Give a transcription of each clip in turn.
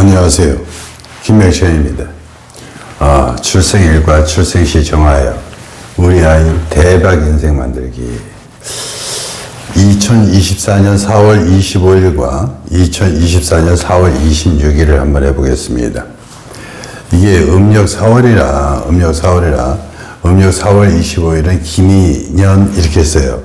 안녕하세요. 김명천입니다. 아, 출생일과 출생시 정하여 우리 아이 대박 인생 만들기. 2024년 4월 25일과 2024년 4월 26일을 한번 해보겠습니다. 이게 음력 4월이라, 음력 4월이라, 음력 4월 25일은 김이년 이렇게 써요.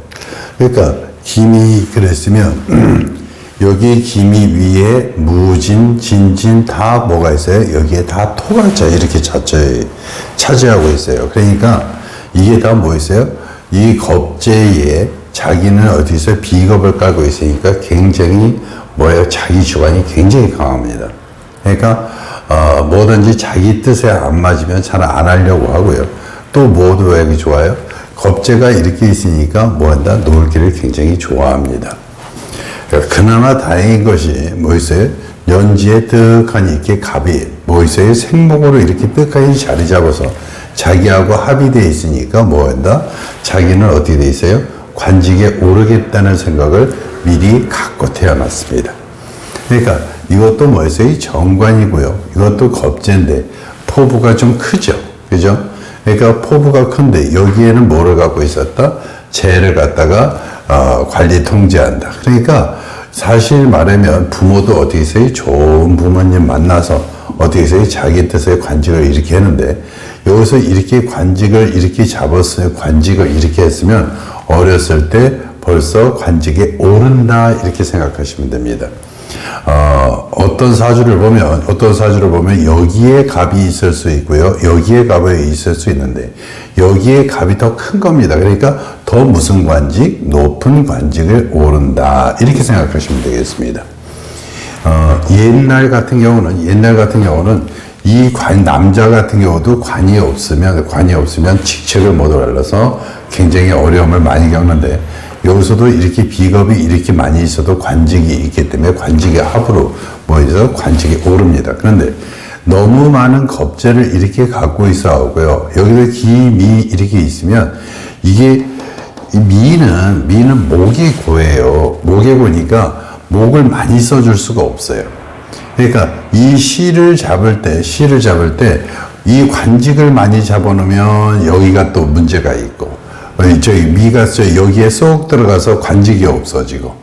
그러니까 김이 그랬으면 여기 김이 위에 무진, 진진 다 뭐가 있어요? 여기에 다 토갈자 이렇게 차지, 차지하고 있어요. 그러니까 이게 다 뭐 있어요? 이 겁재에 자기는 어디서 비겁을 깔고 있으니까 굉장히 뭐예요? 자기 주관이 굉장히 강합니다. 그러니까 어, 뭐든지 자기 뜻에 안 맞으면 잘 안 하려고 하고요. 또 뭐도 왜 좋아요? 겁재가 이렇게 있으니까 뭐 한다? 놀기를 굉장히 좋아합니다. 그러니까 그나마 다행인 것이 뭐 있어요? 연지에 뜨하니 이렇게 갑이 뭐 있어요? 생목으로 이렇게 뜨하니 자리 잡아서 자기하고 합의되어 있으니까 뭐 한다? 자기는 어떻게 돼 있어요? 관직에 오르겠다는 생각을 미리 갖고 태어났습니다. 그러니까 이것도 뭐였어요? 정관이고요. 이것도 겁재인데 포부가 좀 크죠. 그죠? 그러니까 포부가 큰데 여기에는 뭐를 갖고 있었다? 재를 갖다가 어, 관리 통제한다. 그러니까 사실 말하면 부모도 있어요? 좋은 부모님 만나서 있어요? 자기 뜻의 관직을 이렇게 했는데 여기서 이렇게 관직을 이렇게 잡았어요. 관직을 이렇게 했으면 어렸을 때 벌써 관직에 오른다 이렇게 생각하시면 됩니다. 어, 어떤 사주를 보면 어떤 사주를 보면 여기에 갑이 있을 수 있고요. 여기에 갑이 있을 수 있는데 여기에 갑이 더 큰 겁니다. 그러니까 더 무슨 관직? 높은 관직을 오른다. 이렇게 생각하시면 되겠습니다. 어, 옛날 같은 경우는 옛날 같은 경우는 이 관, 남자 같은 경우도 관이 없으면 관이 없으면 직책을 못 올라서 굉장히 어려움을 많이 겪는데 여기서도 이렇게 비겁이 이렇게 많이 있어도 관직이 있기 때문에 관직의 합으로 모여서 관직이 오릅니다. 그런데 너무 많은 겁재를 이렇게 갖고 있어 하고요. 여기도 기미 이렇게 있으면 이게 이 미는 미는 목이 고예요. 목에 고니까 목을 많이 써줄 수가 없어요. 그러니까 이 시를 잡을 때 시를 잡을 때 이 관직을 많이 잡아놓으면 여기가 또 문제가 있고 어, 저기 미가 저 여기에 쏙 들어가서 관직이 없어지고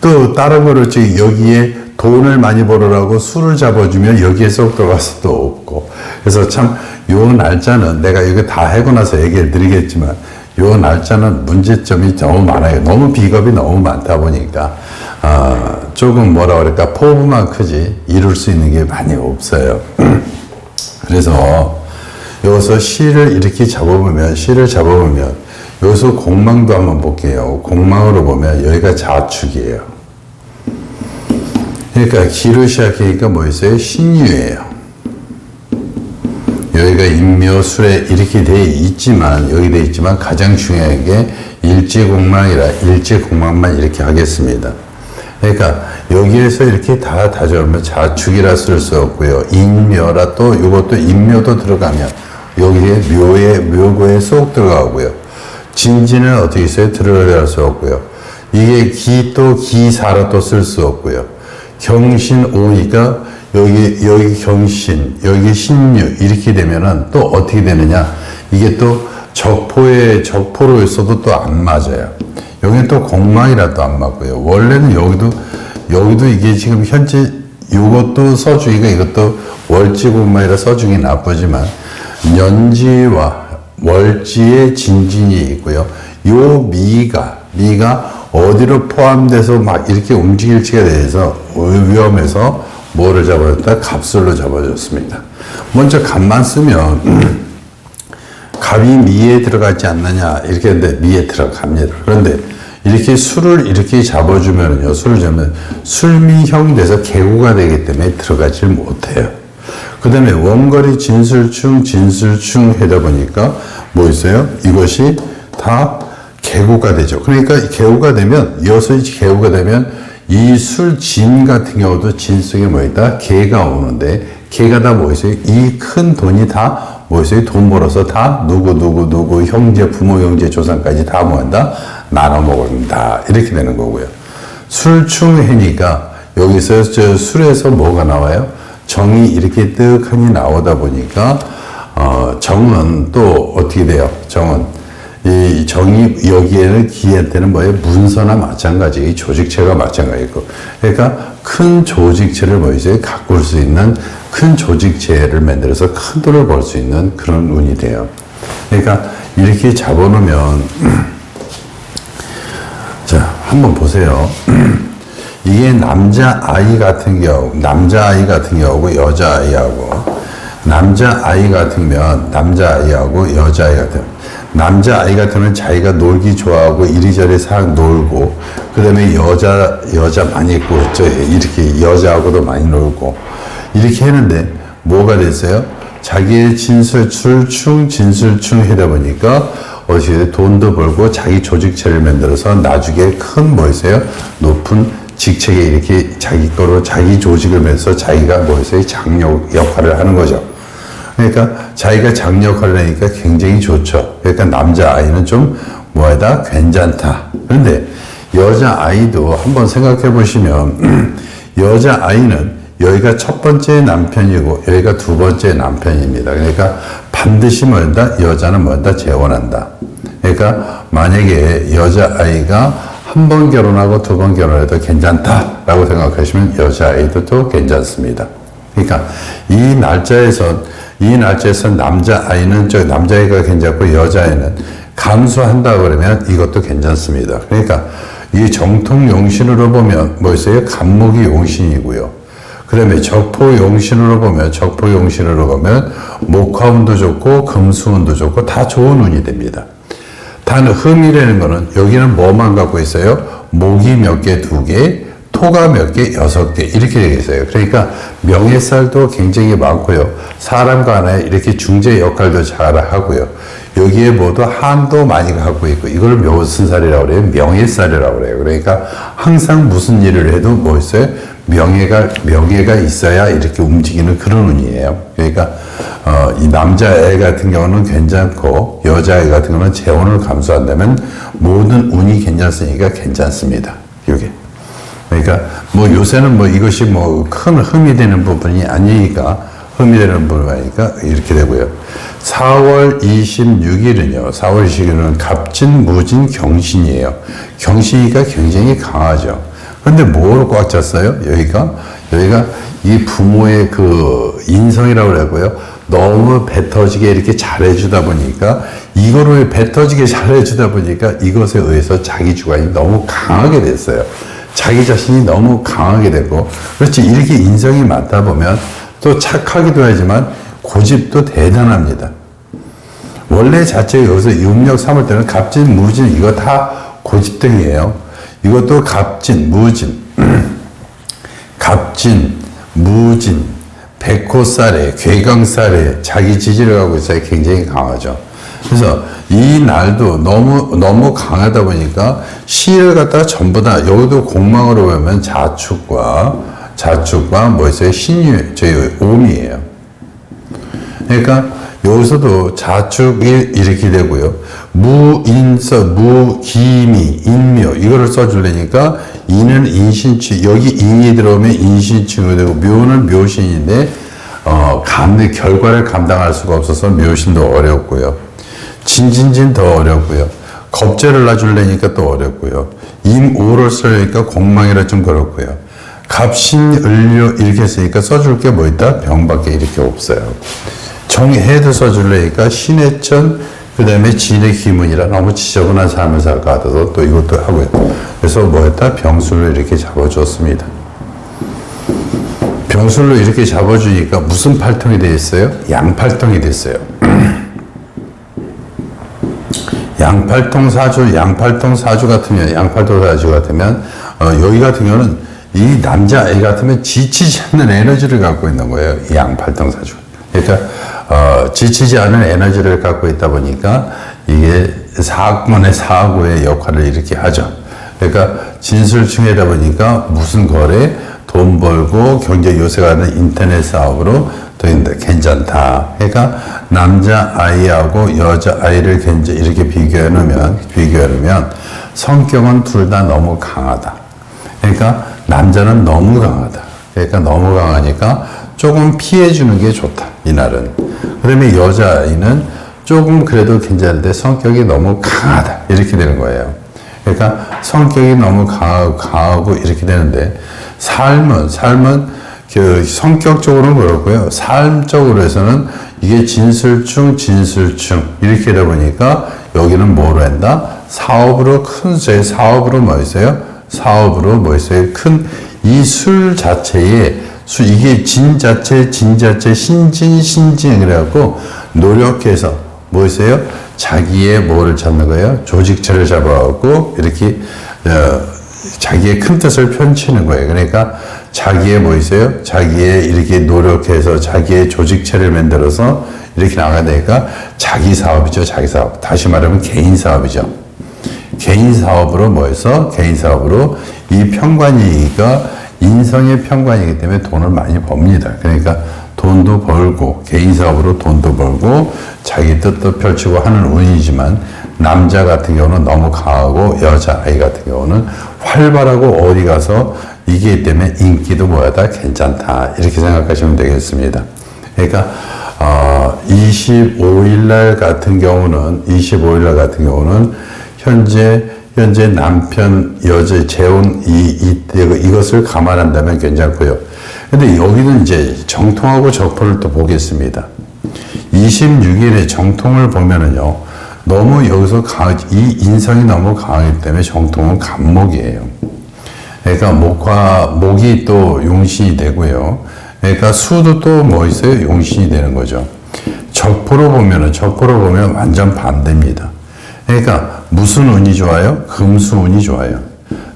또 다른 거를 저기 여기에 돈을 많이 벌으라고 술을 잡아주면 여기에 쏙 들어가서 또 없고 그래서 참 요 날짜는 내가 이거 다 하고 나서 얘기를 드리겠지만 요 날짜는 문제점이 너무 많아요. 너무 비겁이 너무 많다 보니까 아, 조금 뭐라 그럴까 포부만 크지 이룰 수 있는 게 많이 없어요. 그래서 여기서 시를 이렇게 잡아보면 시를 잡아보면 여기서 공망도 한번 볼게요. 공망으로 보면 여기가 자축이에요. 그러니까 기로 시작하니까 뭐 있어요? 신유예요. 여기가 인묘술에 이렇게 돼 있지만 여기 돼 있지만 가장 중요한 게 일지공망이라 일지공망만 이렇게 하겠습니다. 그러니까 여기에서 이렇게 다 다져오면 자축이라 쓸 수 없고요. 인묘라 또 이것도 인묘도 들어가면 여기에 묘에 묘고에 쏙 들어가고요. 진지는 어떻게 있어요? 들어갈 수 없고요. 이게 기 또 기사라 또쓸 수 없고요. 경신 오니까 여기 여기 경신 여기 신유 이렇게 되면은 또 어떻게 되느냐? 이게 또 적포에 적포로 있어도 또 안 맞아요. 여기는 또 공망이라 또안 맞고요. 원래는 여기도 여기도 이게 지금 현재 이것도 써주기가 이것도 월지공망이라 써주기 나쁘지만 연지와 월지의 진진이 있고요. 요 미가 미가 어디로 포함돼서 막 이렇게 움직일지가 대해서 위험해서 뭐를 잡아줬다? 갑술로 잡아줬습니다. 먼저 갑만 쓰면 갑이 미에 들어가지 않느냐 이렇게 했는데 미에 들어갑니다. 그런데 이렇게 술을 이렇게 잡아주면요, 술을 잡으면 술미형 돼서 개구가 되기 때문에 들어가질 못해요. 그 다음에 원거리 진술충, 진술충 하다 보니까 뭐 있어요? 이것이 다 개구가 되죠. 그러니까 개구가 되면, 이어서 개구가 되면 이 술진 같은 경우도 진 속에 뭐 있다? 개가 오는데, 개가 다 뭐 있어요? 이 큰 돈이 다 뭐 있어요? 돈 벌어서 다 누구, 누구, 누구, 형제, 부모, 형제, 조상까지 다 뭐한다? 나눠 먹는다. 이렇게 되는 거고요. 술충해니까 여기서 저 술에서 뭐가 나와요? 정이 이렇게 뜨하니 나오다 보니까 어, 정은 또 어떻게 돼요? 정은 이 정이 여기에는 기한테는 뭐예요? 문서나 마찬가지, 이 조직체가 마찬가지고, 그러니까 큰 조직체를 뭐 이제 가꿀 수 있는 큰 조직체를 만들어서 큰 돈을 벌 수 있는 그런 운이 돼요. 그러니까 이렇게 잡아놓으면 자 한번 보세요. 이게 남자 아이 같은 경우, 남자 아이 같은 경우고 여자 아이하고 남자 아이 같으면 남자 아이하고 여자 아이 같으면 남자 아이 같으면 자기가 놀기 좋아하고 이리저리 싹 놀고 그다음에 여자 여자 많이 있고 저 이렇게 여자하고도 많이 놀고 이렇게 했는데 뭐가 됐어요? 자기의 진술출충 진술충 하다 보니까 어떻게 돼? 돈도 벌고 자기 조직체를 만들어서 나중에 큰 뭐였어요? 높은 직책에 이렇게 자기 거로 자기 조직을 면서 자기가 뭐였어요? 장력 역할을 하는 거죠. 그러니까 자기가 장 역할을 하니까 굉장히 좋죠. 그러니까 남자 아이는 좀 뭐하다 괜찮다. 그런데 여자 아이도 한번 생각해 보시면 여자 아이는 여기가 첫 번째 남편이고 여기가 두 번째 남편입니다. 그러니까 반드시 뭐다 여자는 뭐다 재혼한다. 그러니까 만약에 여자 아이가 한 번 결혼하고 두 번 결혼해도 괜찮다라고 생각하시면 여자 아이도 또 괜찮습니다. 그러니까 이 날짜에서 이 날짜에서 남자 아이는 저 남자아이가 괜찮고 여자아이는 감수한다 그러면 이것도 괜찮습니다. 그러니까 이 정통 용신으로 보면 뭐 있어요? 간목이 용신이고요. 그다음에 적포 용신으로 보면 적포 용신으로 보면 목화운도 좋고 금수운도 좋고 다 좋은 운이 됩니다. 단 흠이라는 거는 여기는 뭐만 갖고 있어요? 목이 몇 개, 두 개, 토가 몇 개, 여섯 개 이렇게 되어 있어요. 그러니까 명예살도 굉장히 많고요. 사람 간에 이렇게 중재 역할도 잘 하고요. 여기에 모두 한도 많이 갖고 있고 이걸 무슨 살이라고 그래요? 명예살이라고 그래요. 그러니까 항상 무슨 일을 해도 뭐 있어요? 명예가 명예가 있어야 이렇게 움직이는 그런 운이에요. 그러니까 어, 이 남자애 같은 경우는 괜찮고 여자애 같은 경우는 재혼을 감수한다면 모든 운이 괜찮으니까 괜찮습니다. 이게. 그러니까 뭐 요새는 뭐 이것이 뭐 큰 흠이 되는 부분이 아니니까 흠이 되는 부분이니까 이렇게 되고요. 4월 26일은요. 4월 26일은 갑진, 무진, 경신이에요. 경신이가 굉장히 강하죠. 근데 뭘꽉 찼어요? 여기가 여기가 이 부모의 그 인성이라고 그러고요. 너무 배 터지게 이렇게 잘해주다 보니까 이거를 배 터지게 잘해주다 보니까 이것에 의해서 자기 주관이 너무 강하게 됐어요. 자기 자신이 너무 강하게 되고 그렇지 이렇게 인성이 많다 보면 또 착하기도 하지만 고집도 대단합니다. 원래 자체 여기서 음력 삼을 때는 갑진, 무진 이거 다 고집등이에요. 이것도 갑진, 무진, 갑진, 무진, 백호살에, 괴강살에 자기 지지를 하고 있어요. 굉장히 강하죠. 그래서 이 날도 너무 너무 강하다 보니까 시를 갖다가 전부 다 여기도 공망으로 보면 자축과 자축과 뭐 있어요? 신유 저희 오미예요. 그러니까 여기서도 자축이 이렇게 되고요. 무인서, 무기미, 인묘 이거를 써주려니까 인은 인신치 여기 인이 들어오면 인신칭이 되고 묘는 묘신인데 어, 감 결과를 감당할 수가 없어서 묘신도 어렵고요. 진진진 더 어렵고요. 겁재를 놔주려니까 또 어렵고요. 임오를 쓰려니까 공망이라 좀 그렇고요. 갑신 을류 이렇게 쓰니까 써줄 게 뭐 있다? 병밖에 이렇게 없어요. 정해도 써주려니까 신해천 그 다음에 진의 기문이라 너무 지저분한 삶을 살것 같아서 또 이것도 하고요. 그래서 뭐였다? 병술로 이렇게 잡아줬습니다. 병술로 이렇게 잡아주니까 무슨 팔통이 돼 있어요? 양팔통이 됐어요. 양팔통 사주, 양팔통 사주 같으면, 양팔통 사주 같으면, 어, 여기 같은 경우는 이 남자 애 같으면 지치지 않는 에너지를 갖고 있는 거예요. 이 양팔통 사주. 그러니까, 어, 지치지 않은 에너지를 갖고 있다 보니까 이게 사건의 사고의 역할을 이렇게 하죠. 그러니까 진술충이다 보니까 무슨 거래, 돈 벌고 경제 요새가는 인터넷 사업으로 되는데 괜찮다. 그러니까 남자 아이하고 여자 아이를 견제 이렇게 비교해 놓으면 비교해 놓으면 성격은 둘 다 너무 강하다. 그러니까 남자는 너무 강하다. 그러니까 너무 강하니까 조금 피해주는 게 좋다. 이날은. 그 다음에 여자아이는 조금 그래도 괜찮은데 성격이 너무 강하다. 이렇게 되는 거예요. 그러니까 성격이 너무 강하고, 강하고 이렇게 되는데 삶은, 삶은 그 성격적으로는 그렇고요. 삶적으로 해서는 이게 진술충, 진술충 이렇게 되다 보니까 여기는 뭐로 한다? 사업으로 큰, 제 사업으로 뭐 있어요? 사업으로 뭐 있어요? 큰 이 술 자체에 수, 이게 진 자체, 진 자체, 신진, 신진 그래갖고 노력해서 뭐 있어요? 자기의 뭐를 잡는 거예요? 조직체를 잡아갖고 이렇게 어, 자기의 큰 뜻을 펼치는 거예요. 그러니까 자기의 뭐 있어요? 자기의 이렇게 노력해서 자기의 조직체를 만들어서 이렇게 나가야 되니까 자기 사업이죠. 자기 사업. 다시 말하면 개인 사업이죠. 개인 사업으로 뭐해서 개인 사업으로 이 평관이가 인성의 평관이기 때문에 돈을 많이 법니다. 그러니까 돈도 벌고 개인 사업으로 돈도 벌고 자기 뜻도 펼치고 하는 운이지만 남자 같은 경우는 너무 강하고 여자 아이 같은 경우는 활발하고 어디 가서 이기 때문에 인기도 뭐야다 괜찮다 이렇게 생각하시면 되겠습니다. 그러니까 어, 25일 날 같은 경우는 25일 날 같은 경우는 현재 현재 남편 여자 재혼 이, 이 이것을 감안한다면 괜찮고요. 근데 여기는 이제 정통하고 적포를 또 보겠습니다. 26일에 정통을 보면은요. 너무 여기서 강, 이 인성이 너무 강하기 때문에 정통은 간목이에요. 그러니까 목화, 목이 또 용신이 되고요. 그러니까 수도 또 뭐 있어요? 용신이 되는 거죠. 적포로 보면은, 적포로 보면 완전 반대입니다. 그러니까 무슨 운이 좋아요? 금수운이 좋아요.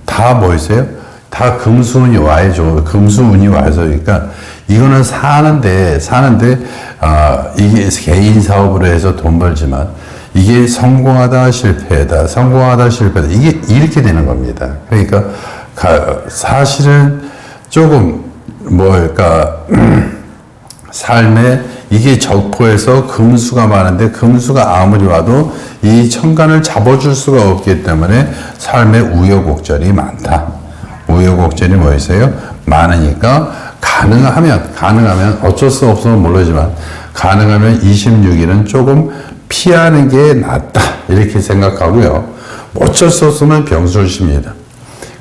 다뭐 있어요? 다 금수운이 와야죠. 금수운이 와서 그러니까 이거는 사는데 사는데 아 이게 개인 사업으로 해서 돈 벌지만 이게 성공하다 실패다 성공하다 실패다 이게 이렇게 되는 겁니다. 그러니까 가, 사실은 조금 뭐랄까 삶에 이게 적포에서 금수가 많은데 금수가 아무리 와도 이 천간을 잡아줄 수가 없기 때문에 삶에 우여곡절이 많다. 우여곡절이 뭐 있어요? 많으니까 가능하면 가능하면 어쩔 수 없으면 모르지만 가능하면 26일은 조금 피하는 게 낫다 이렇게 생각하고요. 어쩔 수 없으면 병술십니다.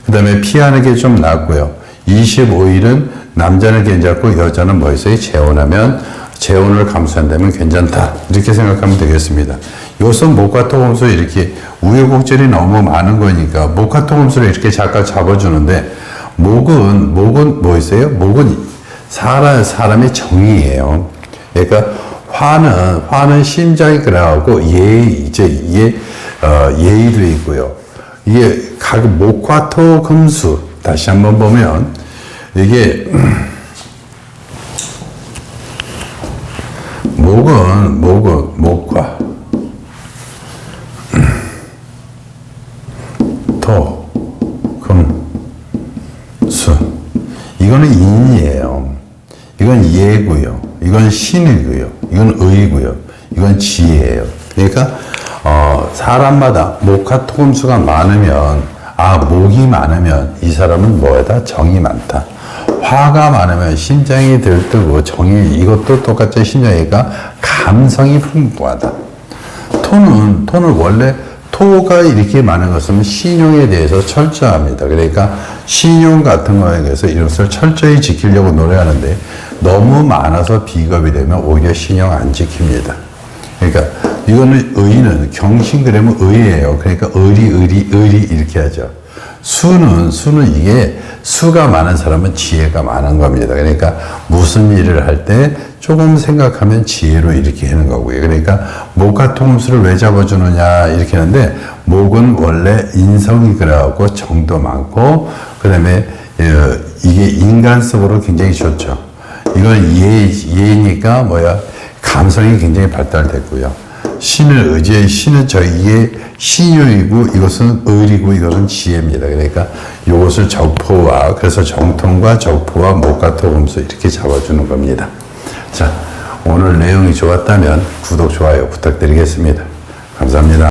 그 다음에 피하는 게 좀 낫고요. 25일은 남자는 괜찮고 여자는 뭐 있어요? 재혼하면 재혼을 감수한다면 괜찮다. 이렇게 생각하면 되겠습니다. 이것은 목과 토금수 이렇게 우여곡절이 너무 많은 거니까 목과 토금수를 이렇게 잠깐 잡아주는데 목은 목은 뭐 있어요? 목은 사람 사람의 정의예요. 그러니까 화는 화는 심장이 그래갖고 예 이제 예 어, 예의도 있고요. 이게 각 목화 토 금수 다시 한번 보면 이게 목은 목은 목화 토, 금, 수 이거는 인이에요. 이건 예고요. 이건 신이고요. 이건 의고요. 이건 지혜예요. 그러니까 어, 사람마다 목화 토금수가 많으면 아 목이 많으면 이 사람은 뭐에다 정이 많다. 화가 많으면 심장이 들뜨고 정이 이것도 똑같이 심장이니까 감성이 풍부하다. 토는 토는 원래 토가 이렇게 많은 것은 신용에 대해서 철저합니다. 그러니까 신용 같은 거에 대해서 이것을 철저히 지키려고 노력하는데 너무 많아서 비겁이 되면 오히려 신용 안 지킵니다. 그러니까 이거는 의는 경신 그러면 의예요. 그러니까 의리 의리 의리 이렇게 하죠. 수는 수는 이게 수가 많은 사람은 지혜가 많은 겁니다. 그러니까 무슨 일을 할 때 조금 생각하면 지혜로 이렇게 하는 거고요. 그러니까 목과 통수를 왜 잡아주느냐 이렇게 하는데 목은 원래 인성이 그래갖고 정도 많고 그다음에 어, 이게 인간성으로 굉장히 좋죠. 이건 예 예니까 뭐야 감성이 굉장히 발달됐고요. 신을 의지해 신은 저희의 신유이고 이것은 의리고 이것은 지혜입니다. 그러니까 이것을 적포와 그래서 정통과 적포와 목가토금수 이렇게 잡아주는 겁니다. 자 오늘 내용이 좋았다면 구독 좋아요 부탁드리겠습니다. 감사합니다.